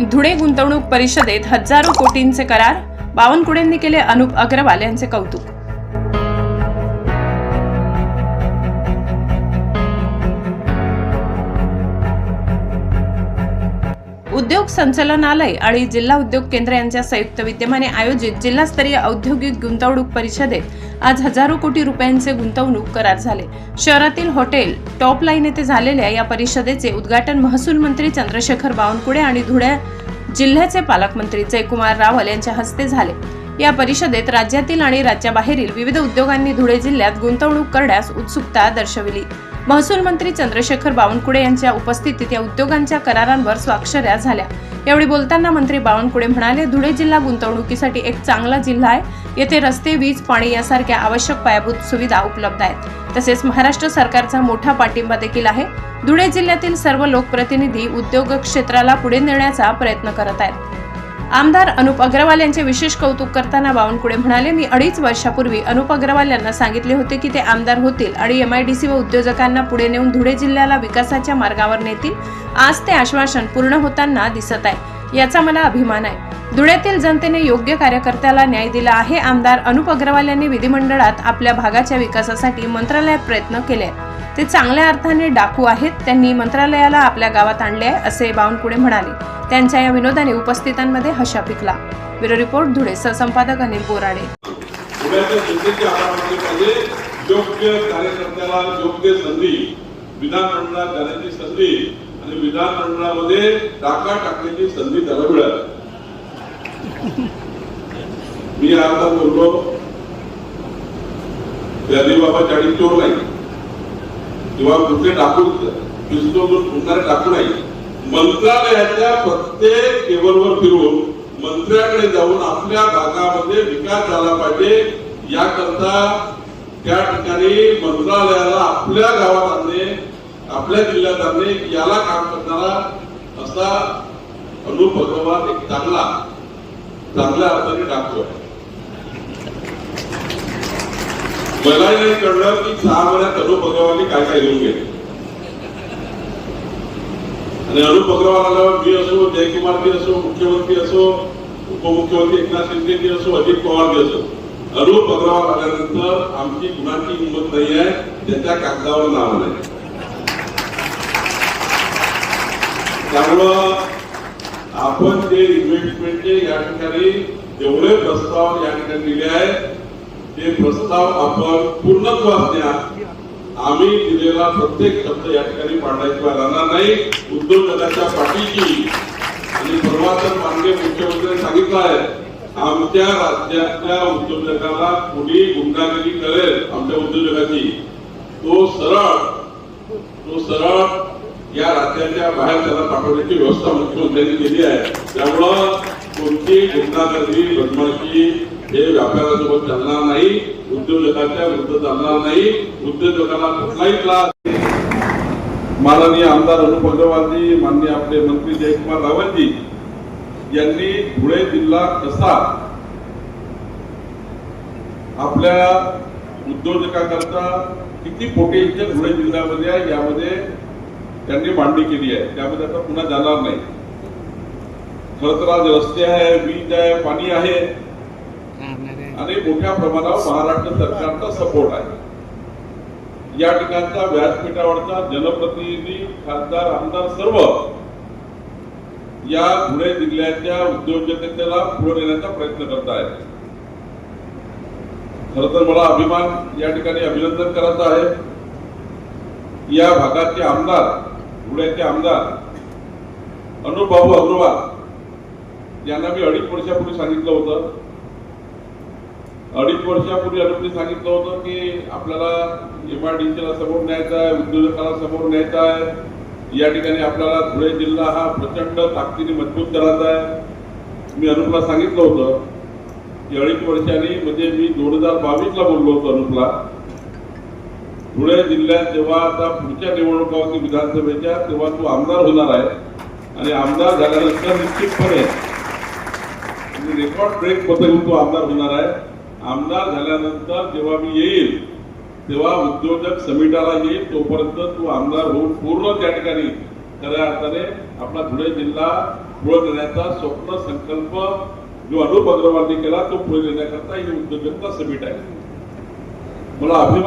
धुळे गुंतवणूक परिषदेत हजारो कोटींचे करार बावनकुळेंनी केले अनुप अग्रवाल यांचे कौतुक. उद्योग संचालनालय आणि जिल्हा उद्योग केंद्र यांच्या संयुक्त विद्यमाने आयोजित जिल्हास्तरीय औद्योगिक गुंतवणूक परिषदेत आज हजारो कोटी रुपयांचे गुंतवणूक करार झाले. शहरातील हॉटेल टॉप लाईन येथे झालेल्या या परिषदेचे उद्घाटन महसूल मंत्री चंद्रशेखर बावनकुळे आणि धुळे जिल्ह्याचे पालकमंत्री जयकुमार रावल यांच्या हस्ते झाले. या परिषदेत राज्यातील आणि राज्याबाहेरील विविध उद्योगांनी धुळे जिल्ह्यात गुंतवणूक करण्यास उत्सुकता दर्शविली. महसूल मंत्री चंद्रशेखर बावनकुळे यांच्या उपस्थितीत या उद्योगांच्या करारांवर स्वाक्षऱ्या झाल्या. यावेळी बोलताना मंत्री बावनकुळे म्हणाले धुळे जिल्हा गुंतवणुकीसाठी एक चांगला जिल्हा आहे. येथे रस्ते वीज पाणी यासारख्या आवश्यक पायाभूत सुविधा उपलब्ध आहेत. तसेच महाराष्ट्र सरकारचा मोठा पाठिंबा देखील आहे. धुळे जिल्ह्यातील सर्व लोकप्रतिनिधी उद्योग क्षेत्राला पुढे नेण्याचा प्रयत्न करत आहेत. आमदार अनुप अग्रवाल यांचे विशेष कौतुक करताना बावनकुळे म्हणाले मी अडीच वर्षापूर्वी अनुप अग्रवाल यांना सांगितले होते की ते आमदार होतील आणि एम आय डी सी व उद्योजकांना पुढे नेऊन धुळे जिल्ह्याला विकासाच्या मार्गावर नेतील. आज ते आश्वासन पूर्ण होताना दिसत आहे. याचा मला अभिमान आहे. धुळ्यातील जनतेने योग्य कार्यकर्त्याला न्याय दिला आहे. आमदार अनुप अग्रवाल यांनी विधिमंडळात आपल्या भागाच्या विकासासाठी मंत्रालयात प्रयत्न केले आहेत. ते चांगल्या अर्थाने डाकू आहेत त्यांनी मंत्रालयाला आपल्या गावात आणले आहे असे बावनकुळे म्हणाले. त्यांच्या या विनोदाने उपस्थितांमध्ये हशा पिकला. Bureau report Dhule. सहसंपादक Anil Borade. योग्य कार्यकर्त्याला योग्य संधी विधानमंडळात जाण्याची संधी आणि विधानमंडळामध्ये टाका टाकण्याची संधी त्याला मिळाली. मी आता बोललो त्या बाबा चाळीस चोर नाही किंवा कुठले टाकून दिसतो जो टाकू नाही मंत्रालयाच्या प्रत्येक टेबलवर फिरून मंत्र्याकडे जाऊन आपल्या भागामध्ये विकास झाला पाहिजे. याकरता त्या ठिकाणी मंत्रालयाला आपल्या गावात आणणे आपल्या जिल्ह्यात आणणे याला काम करणारा असा अनुभव एक चांगला चांगल्या अर्थाने टाकतोय मलाही नाही कळलं की सहा महिन्यात अनुप अग्रवालनी काय काय घेऊन गेले आणि अनुप अग्रवाल आल्यावर मी असो जयकुमार असो मुख्यमंत्री असो उपमुख्यमंत्री एकनाथ शिंदे बी असो अजित पवार असो. अनुप अग्रवाल आल्यानंतर आमची कुणाची हिंमत नाही आहे त्याच्या कागदावर नाव नाही त्यामुळं आपण जे इन्व्हेस्टमेंटचे या ठिकाणी जेवढे प्रस्ताव या ठिकाणी दिले आहेत ते प्रस्ताव आपण पूर्णत्वास द्या आम्ही दिलेला प्रत्येक शब्द या ठिकाणी पाडायचा राहणार नाही. उद्योजकाच्या पाठीची आणि परवाचं माननीय मुख्यमंत्र्यांनी सांगितलं आहे आमच्या राज्यातल्या उद्योजकाला कुणी गुंडागिरी करेल आमच्या उद्योजकाची. तो सरळ तो सरळ या राज्याच्या बाहेर त्याला पाठवण्याची व्यवस्था मुख्यमंत्र्यांनी केली आहे. त्यामुळं कोणती गुंडागर्दी बदमाशी हे व्यापाऱ्यासोबत चालणार नाही उद्योजकाच्या विरुद्ध चालणार नाही उद्योजकाला कुठलाही त्रास माननीय आमदार अनुप अग्रवालजी माननीय आपले मंत्री जयकुमार रावलजी यांनी धुळे जिल्हा कसा आपल्या उद्योजकांकरता किती पोटेन्शियल धुळे जिल्ह्यामध्ये आहे यामध्ये त्यांनी मांडणी केली आहे. त्यामध्ये आता पुन्हा जाणार नाही. खरं तर आज रस्ते आहे वीज आहे पाणी आहे. आणि मोठ्या प्रमाणावर महाराष्ट्र सरकारचा सपोर्ट आहे. या ठिकाणचा व्यासपीठावरचा जनप्रतिनिधी खासदार आमदार सर्व या धुळे जिल्ह्याच्या उद्योजकतेला पुढे नेण्याचा प्रयत्न करत आहेत खर तर मला अभिमान या ठिकाणी अभिनंदन करायचं आहे. या भागाचे आमदार धुळ्याचे आमदार अनुभाऊ अग्रवाल यांना मी अडीच वर्षापूर्वी सांगितलं होतं. अडीच वर्षापूर्वी अनुपने सांगितलं होतं की आपल्याला एमआयडीसीला समोर न्यायचा आहे उद्योजकाला समोर न्यायचा आहे. या ठिकाणी आपल्याला धुळे जिल्हा हा प्रचंड ताकदीने मजबूत करायचा आहे. मी अनुपला सांगितलं होतं की अडीच वर्षांनी म्हणजे मी दोन हजार बावीसला बोललो होतो अनुपला. धुळे जिल्ह्यात जेव्हा आता पुढच्या निवडणुका होती विधानसभेच्या तेव्हा तू आमदार होणार आहे. आणि आमदार झाल्यानंतर निश्चितपणे रेकॉर्ड ब्रेक पद्धतीने तो आमदार होणार आहे. आमदार झाल्यानंतर जेव्हा मी येईल तेव्हा उद्योजक समिटाला येईल तोपर्यंत तू आमदार होऊन पूर्ण त्या ठिकाणी खऱ्या अर्थाने आपला धुळे जिल्हा पुढे नेण्याचा स्वप्न संकल्प जो अनुप अग्रवालने केला तो पुढे नेण्याकरता ही उद्योजकता समिट आहे. मला अभिमान